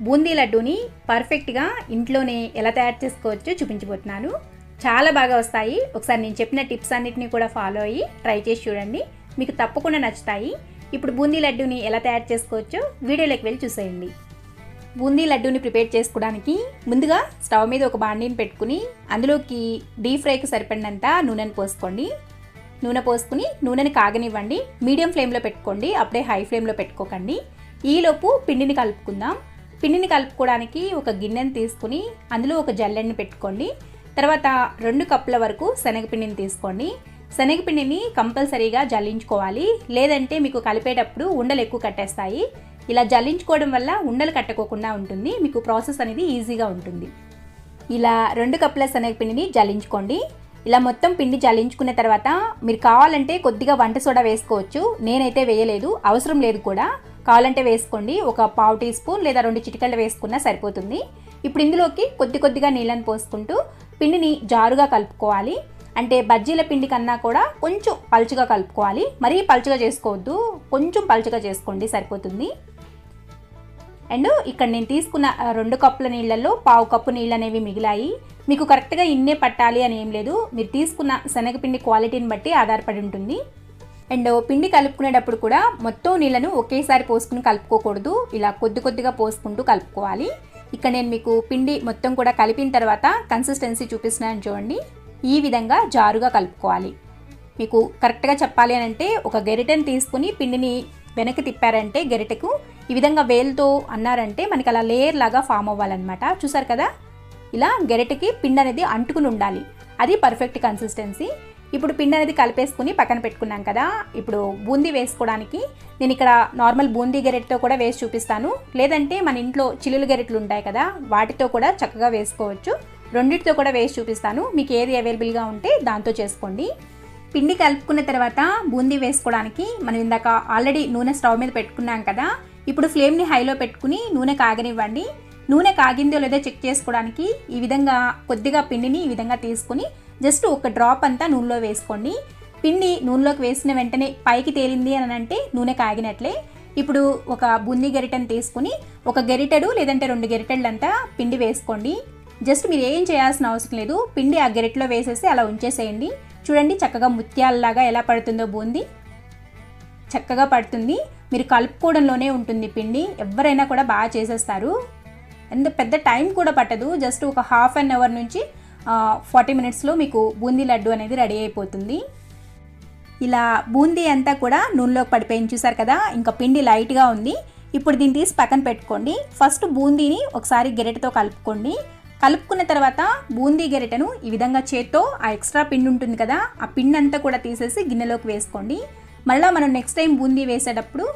బూందీ లడ్డూని పర్ఫెక్ట్గా ఇంట్లోనే ఎలా తయారు చేసుకోవచ్చో చూపించబోతున్నాను. చాలా బాగా వస్తాయి. ఒకసారి నేను చెప్పిన టిప్స్ అన్నిటిని కూడా ఫాలో అయ్యి ట్రై చేసి చూడండి. మీకు తప్పకుండా నచ్చుతాయి. ఇప్పుడు బూందీ లడ్డూని ఎలా తయారు చేసుకోవచ్చో వీడియోలోకి వెళ్ళి చూసేయండి. బూందీ లడ్డూని ప్రిపేర్ చేసుకోవడానికి ముందుగా స్టవ్ మీద ఒక బాండీని పెట్టుకుని అందులోకి డీప్ ఫ్రైకి సరిపడినంత నూనెను పోసుకోండి. నూనె పోసుకుని నూనెని కాగనివ్వండి. మీడియం ఫ్లేమ్లో పెట్టుకోండి. అప్పుడే హై ఫ్లేమ్లో పెట్టుకోకండి. ఈలోపు పిండిని కలుపుకుందాం. పిండిని కలుపుకోవడానికి ఒక గిన్నెని తీసుకుని అందులో ఒక జల్లెడిని పెట్టుకోండి. తర్వాత రెండు కప్పుల వరకు శనగపిండిని తీసుకోండి. శనగపిండిని కంపల్సరీగా జల్లించుకోవాలి. లేదంటే మీకు కలిపేటప్పుడు ఉండలు ఎక్కువ కట్టేస్తాయి. ఇలా జల్లించుకోవడం వల్ల ఉండలు కట్టకోకుండా ఉంటుంది. మీకు ప్రాసెస్ అనేది ఈజీగా ఉంటుంది. ఇలా రెండు కప్పుల శనగపిండిని జల్లించుకోండి. ఇలా మొత్తం పిండి జల్లించుకున్న తర్వాత మీరు కావాలంటే కొద్దిగా వంట సోడా వేసుకోవచ్చు. నేనైతే వేయలేదు. అవసరం లేదు కూడా. కావాలంటే వేసుకోండి. ఒక పావు టీ స్పూన్ లేదా రెండు చిటికలు వేసుకున్నా సరిపోతుంది. ఇప్పుడు ఇందులోకి కొద్ది కొద్దిగా నీళ్ళని పోసుకుంటూ పిండిని జారుగా కలుపుకోవాలి. అంటే బజ్జీల పిండి కన్నా కూడా కొంచెం పలుచగా కలుపుకోవాలి. మరీ పలుచగా చేసుకోవద్దు. కొంచెం పలుచగా చేసుకోండి సరిపోతుంది. అండ్ ఇక్కడ నేను తీసుకున్న రెండు కప్పుల నీళ్ళల్లో పావు కప్పు నీళ్ళు అనేవి మిగిలాయి. మీకు కరెక్ట్గా ఇన్నే పట్టాలి అని ఏం లేదు. మీరు తీసుకున్న శనగపిండి క్వాలిటీని బట్టి ఆధారపడి ఉంటుంది. అండ్ పిండి కలుపుకునేటప్పుడు కూడా మొత్తం నీళ్ళను ఒకేసారి పోసుకుని కలుపుకోకూడదు. ఇలా కొద్ది కొద్దిగా పోసుకుంటూ కలుపుకోవాలి. ఇక్కడ నేను మీకు పిండి మొత్తం కూడా కలిపిన తర్వాత కన్సిస్టెన్సీ చూపిస్తున్నాను చూడండి. ఈ విధంగా జారుగా కలుపుకోవాలి. మీకు కరెక్ట్గా చెప్పాలి అని అంటే ఒక గెరిటెని తీసుకుని పిండిని వెనక్కి తిప్పారంటే గెరిటెకు ఈ విధంగా వేలుతో అన్నారంటే మనకి అలా లేయర్ లాగా ఫామ్ అవ్వాలన్నమాట. చూసారు కదా? ఇలా గెరిటెకి పిండి అనేది అంటుకుని ఉండాలి. అది పర్ఫెక్ట్ కన్సిస్టెన్సీ ఇప్పుడు పిండి అనేది కలిపేసుకుని పక్కన పెట్టుకున్నాం కదా. ఇప్పుడు బూందీ వేసుకోవడానికి నేను ఇక్కడ నార్మల్ బూందీ గెరెట్తో కూడా వేసి చూపిస్తాను. లేదంటే మన ఇంట్లో చిల్లులు గెరెట్లు ఉంటాయి కదా వాటితో కూడా చక్కగా వేసుకోవచ్చు. రెండింటితో కూడా వేసి చూపిస్తాను. మీకు ఏది అవైలబుల్గా ఉంటే దాంతో చేసుకోండి. పిండి కలుపుకున్న తర్వాత బూందీ వేసుకోవడానికి మనం ఇందాక ఆల్రెడీ నూనె స్టవ్ మీద పెట్టుకున్నాం కదా ఇప్పుడు ఫ్లేమ్ని హైలో పెట్టుకుని నూనె కాగనివ్వండి. నూనె కాగిందో లేదో చెక్ చేసుకోవడానికి ఈ విధంగా కొద్దిగా పిండిని ఈ విధంగా తీసుకుని జస్ట్ ఒక డ్రాప్ అంతా నూనెలో వేసుకోండి. పిండి నూనెలోకి వేసిన వెంటనే పైకి తేలింది అని అంటే నూనె కాగినట్లే. ఇప్పుడు ఒక బుంది గరిటెను తీసుకుని ఒక గరిటెడు లేదంటే రెండు గరిటెళ్ళంతా పిండి వేసుకోండి. జస్ట్ మీరు ఏం చేయాల్సిన అవసరం లేదు. పిండి ఆ గరిటెలో వేసేసి అలా ఉంచేసేయండి. చూడండి చక్కగా ముత్యాలలాగా ఎలా పడుతుందో బూంది. చక్కగా పడుతుంది. మీరు కలుపుకోవడంలోనే ఉంటుంది పిండి. ఎవరైనా కూడా బాగా చేసేస్తారు. ఎంత పెద్ద టైం కూడా పట్టదు. జస్ట్ ఒక హాఫ్ అన్ అవర్ నుంచి ఫార్టీ మినిట్స్లో మీకు బూందీ లడ్డు అనేది రెడీ అయిపోతుంది. ఇలా బూందీ అంతా కూడా నూనెలోకి పడిపోయింది చూసారు కదా ఇంకా పిండి లైట్గా ఉంది. ఇప్పుడు దీన్ని తీసి పక్కన పెట్టుకోండి. ఫస్ట్ బూందీని ఒకసారి గెరెటతో కలుపుకోండి. కలుపుకున్న తర్వాత బూందీ గెరెటను ఈ విధంగా చేత్తో ఆ ఎక్స్ట్రా పిండి ఉంటుంది కదా ఆ పిండి అంతా కూడా తీసేసి గిన్నెలోకి వేసుకోండి. మళ్ళీ మనం నెక్స్ట్ టైం బూందీ వేసేటప్పుడు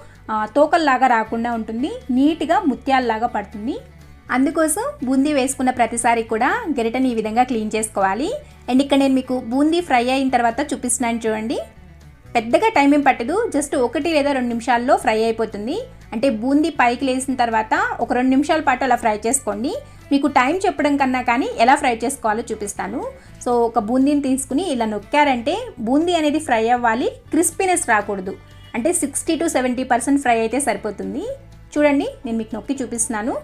తోకల్లాగా రాకుండా ఉంటుంది నీట్గా ముత్యాలలాగా పడుతుంది. అందుకోసం బూందీ వేసుకున్న ప్రతిసారి కూడా గరిటని ఈ విధంగా క్లీన్ చేసుకోవాలి. అండ్ ఇక్కడ నేను మీకు బూందీ ఫ్రై అయిన తర్వాత చూపిస్తున్నాను చూడండి. పెద్దగా టైం ఏం పట్టదు జస్ట్ ఒకటి లేదా రెండు నిమిషాల్లో ఫ్రై అయిపోతుంది. అంటే బూందీ పైకి లేసిన తర్వాత ఒక రెండు నిమిషాల పాటు అలా ఫ్రై చేసుకోండి. మీకు టైం చెప్పడం కన్నా కానీ ఎలా ఫ్రై చేసుకోవాలో చూపిస్తాను. సో ఒక బూందీని తీసుకుని ఇలా నొక్కారంటే బూందీ అనేది ఫ్రై అవ్వాలి క్రిస్పీనెస్ రాకూడదు. అంటే sixty to seventy percent fry అయితే సరిపోతుంది. చూడండి నేను మీకు నొక్కి చూపిస్తున్నాను.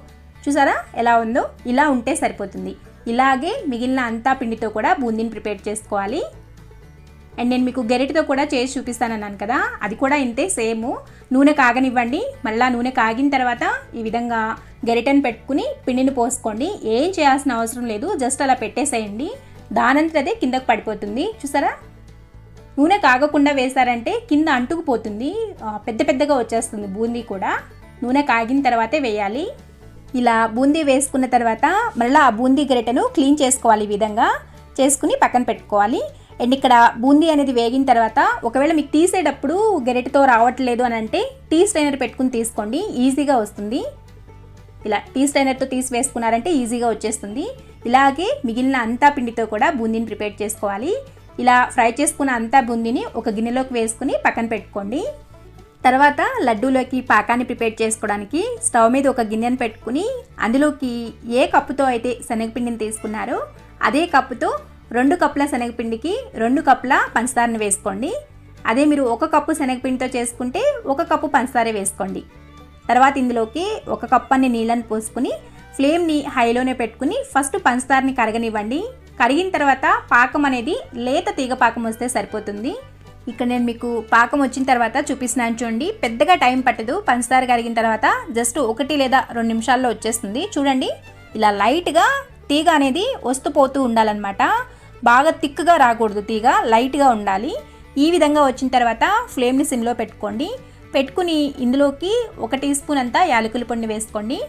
చూసారా? ఎలా ఉందో? ఇలా ఉంటే సరిపోతుంది. ఇలాగే మిగిలిన అంతా పిండితో కూడా బూందీని ప్రిపేర్ చేసుకోవాలి. అండ్ నేను మీకు గెరిటితో కూడా చేసి చూపిస్తానన్నాను కదా? అది కూడా ఇంతే సేమ్. నూనె కాగనివ్వండి. మళ్ళీ నూనె కాగిన తర్వాత ఈ విధంగా గెరిటను పెట్టుకుని పిండిని పోసుకోండి. ఏం చేయాల్సిన అవసరం లేదు. జస్ట్ అలా పెట్టేసేయండి. దానంతదే కిందకు పడిపోతుంది. చూసారా? నూనె కాగకుండా వేశారంటే కింద అంటుకుపోతుంది. పెద్ద పెద్దగా వచ్చేస్తుంది బూందీ కూడా. నూనె కాగిన తర్వాతే వేయాలి. ఇలా బూందీ వేసుకున్న తర్వాత మళ్ళీ ఆ బూందీ గరిటెను క్లీన్ చేసుకోవాలి ఈ విధంగా. చేసుకుని పక్కన పెట్టుకోవాలి. అండ్ ఇక్కడ బూందీ అనేది వేగిన తర్వాత ఒకవేళ మీకు తీసేటప్పుడు గరిటెతో రావట్లేదు అని అంటే టీ స్ట్రైనర్ పెట్టుకుని తీసుకోండి. ఈజీగా వస్తుంది. ఇలా టీ స్ట్రైనర్తో తీసి వేసుకున్నారంటే ఈజీగా వచ్చేస్తుంది. ఇలాగే మిగిలిన అంతా పిండితో కూడా బూందీని ప్రిపేర్ చేసుకోవాలి. ఇలా ఫ్రై చేసుకున్న అంతా బూందీని ఒక గిన్నెలోకి వేసుకుని పక్కన పెట్టుకోండి. తర్వాత లడ్డూలోకి పాకాన్ని ప్రిపేర్ చేసుకోవడానికి స్టవ్ మీద ఒక గిన్నెను పెట్టుకుని అందులోకి ఏ కప్పుతో అయితే శనగపిండిని తీసుకున్నారో అదే కప్పుతో రెండు కప్పుల శనగపిండికి రెండు కప్పుల పంచదారని వేసుకోండి. అదే మీరు ఒక కప్పు శనగపిండితో చేసుకుంటే ఒక కప్పు పంచదార వేసుకోండి. తర్వాత ఇందులోకి ఒక కప్ అన్ని నీళ్ళని పోసుకుని ఫ్లేమ్ని హైలోనే పెట్టుకుని ఫస్ట్ పంచదారని కరగనివ్వండి. కరిగిన తర్వాత పాకం అనేది లేత తీగ పాకం వస్తే సరిపోతుంది. ఇక్కడ నేను మీకు పాకం వచ్చిన తర్వాత చూపిస్తున్నాను చూడండి. పెద్దగా టైం పట్టదు. పంచదార కరిగిన తర్వాత జస్ట్ ఒకటి లేదా రెండు నిమిషాల్లో వచ్చేస్తుంది. చూడండి. ఇలా లైట్గా తీగ అనేది వస్తూ పోతూ ఉండాలన్నమాట. బాగా థిక్గా రాకూడదు తీగ. లైట్గా ఉండాలి. ఈ విధంగా వచ్చిన తర్వాత ఫ్లేమ్ని సిమ్లో పెట్టుకోండి. పెట్టుకుని ఇందులోకి ఒక టీ స్పూన్ అంతా యాలకుల పొడిని వేసుకోండి.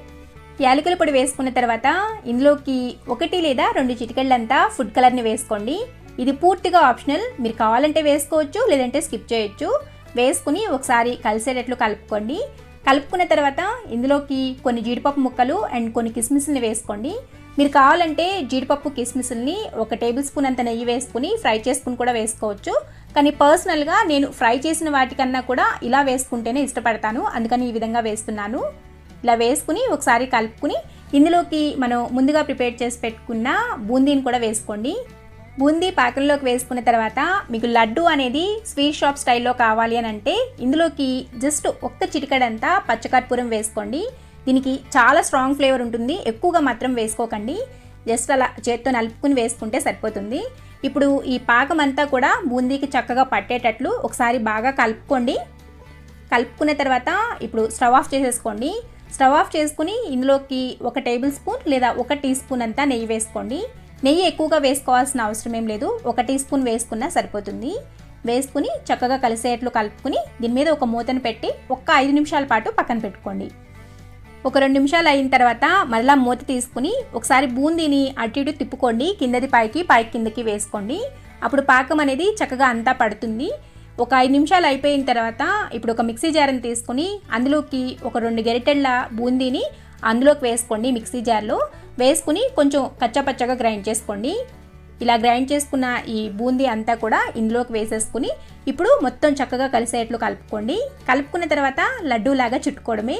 యాలకుల పొడి వేసుకున్న తర్వాత ఇందులోకి ఒకటి లేదా రెండు చిటికెళ్ళంతా ఫుడ్ కలర్ని వేసుకోండి. ఇది పూర్తిగా ఆప్షనల్. మీరు కావాలంటే వేసుకోవచ్చు లేదంటే స్కిప్ చేయొచ్చు. వేసుకుని ఒకసారి కలిసేటట్లు కలుపుకోండి. కలుపుకున్న తర్వాత ఇందులోకి కొన్ని జీడిపప్పు ముక్కలు అండ్ కొన్ని కిస్మిస్ని వేసుకోండి. మీరు కావాలంటే జీడిపప్పు కిస్మిస్ని ఒక టేబుల్ స్పూన్ అంత నెయ్యి వేసుకుని ఫ్రై చేసుకుని కూడా వేసుకోవచ్చు. కానీ పర్సనల్గా నేను ఫ్రై చేసిన వాటికన్నా కూడా ఇలా వేసుకుంటేనే ఇష్టపడతాను. అందుకని ఈ విధంగా వేస్తున్నాను. ఇలా వేసుకుని ఒకసారి కలుపుకుని ఇందులోకి మనం ముందుగా ప్రిపేర్ చేసి పెట్టుకున్న బూందీని కూడా వేసుకోండి. బూందీ పాకంలోకి వేసుకున్న తర్వాత మీకు లడ్డు అనేది స్వీట్ షాప్ స్టైల్లో కావాలి అని అంటే ఇందులోకి జస్ట్ ఒక్క చిటికడంతా పచ్చకర్పూరం వేసుకోండి. దీనికి చాలా స్ట్రాంగ్ ఫ్లేవర్ ఉంటుంది. ఎక్కువగా మాత్రం వేసుకోకండి. జస్ట్ అలా చేత్తో నలుపుకుని వేసుకుంటే సరిపోతుంది. ఇప్పుడు ఈ పాకం అంతా కూడా బూందీకి చక్కగా పట్టేటట్లు ఒకసారి బాగా కలుపుకోండి. కలుపుకున్న తర్వాత ఇప్పుడు స్టవ్ ఆఫ్ చేసేసుకోండి. స్టవ్ ఆఫ్ చేసుకుని ఇందులోకి ఒక టేబుల్ స్పూన్ లేదా ఒక టీ స్పూన్ అంతా నెయ్యి వేసుకోండి. నెయ్యి ఎక్కువగా వేసుకోవాల్సిన అవసరం ఏం లేదు. ఒక టీ స్పూన్ వేసుకున్నా సరిపోతుంది. వేసుకుని చక్కగా కలిసేట్లు కలుపుకుని దీని మీద ఒక మూతను పెట్టి ఒక్క ఐదు నిమిషాల పాటు పక్కన పెట్టుకోండి. ఒక రెండు నిమిషాలు అయిన తర్వాత మళ్ళీ మూత తీసుకుని ఒకసారి బూందీని అటు ఇటు తిప్పుకోండి. కిందది పైకి పైకి కిందకి వేసుకోండి. అప్పుడు పాకం అనేది చక్కగా అంతా పడుతుంది. ఒక ఐదు నిమిషాలు అయిపోయిన తర్వాత ఇప్పుడు ఒక మిక్సీ జార్ని తీసుకుని అందులోకి ఒక రెండు గెరిటెళ్ళ బూందీని అందులోకి వేసుకోండి మిక్సీ జార్లో. వేసుకుని కొంచెం కచ్చపచ్చగా గ్రైండ్ చేసుకోండి. ఇలా గ్రైండ్ చేసుకున్న ఈ బూందీ అంతా కూడా ఇందులోకి వేసేసుకుని ఇప్పుడు మొత్తం చక్కగా కలిసేట్లు కలుపుకోండి. కలుపుకున్న తర్వాత లడ్డూలాగా చుట్టుకోవడమే.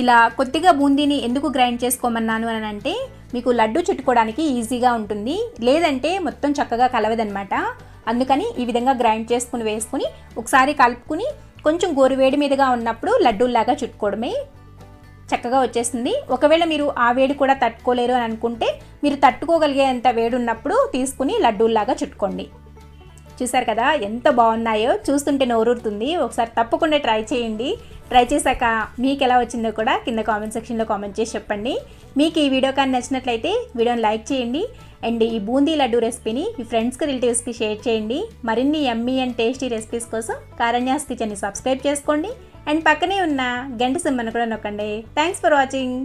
ఇలా కొద్దిగా బూందీని ఎందుకు గ్రైండ్ చేసుకోమన్నాను అని అంటే మీకు లడ్డు చుట్టుకోవడానికి ఈజీగా ఉంటుంది. లేదంటే మొత్తం చక్కగా కలవదనమాట అందుకని ఈ విధంగా గ్రైండ్ చేసుకుని వేసుకుని ఒకసారి కలుపుకుని కొంచెం గోరువేడి మీదుగా ఉన్నప్పుడు లడ్డూల్లాగా చుట్టుకోవడమే. చక్కగా వచ్చేస్తుంది ఒకవేళ మీరు ఆ వేడి కూడా తట్టుకోలేరు అని అనుకుంటే మీరు తట్టుకోగలిగేంత వేడి ఉన్నప్పుడు తీసుకుని లడ్డూల్లాగా చుట్టుకోండి. చూసారు కదా ఎంత బాగున్నాయో? చూస్తుంటే నోరూరుతుంది. ఒకసారి తప్పకుండా ట్రై చేయండి. ట్రై చేశాక మీకు ఎలా వచ్చిందో కూడా కింద కామెంట్ సెక్షన్లో కామెంట్ చేసి చెప్పండి. మీకు ఈ వీడియో కానీ నచ్చినట్లయితే వీడియోని లైక్ చేయండి. అండ్ ఈ బూందీ లడ్డు రెసిపీని మీ ఫ్రెండ్స్కి రిలేటివ్స్కి షేర్ చేయండి. మరిన్ని ఎమ్మీ అండ్ టేస్టీ రెసిపీస్ కోసం కారణ్యాస్ కిచెన్ని సబ్స్క్రైబ్ చేసుకోండి. అండ్ పక్కనే ఉన్న గంట సింబను కూడా నొక్కండి. Thanks for watching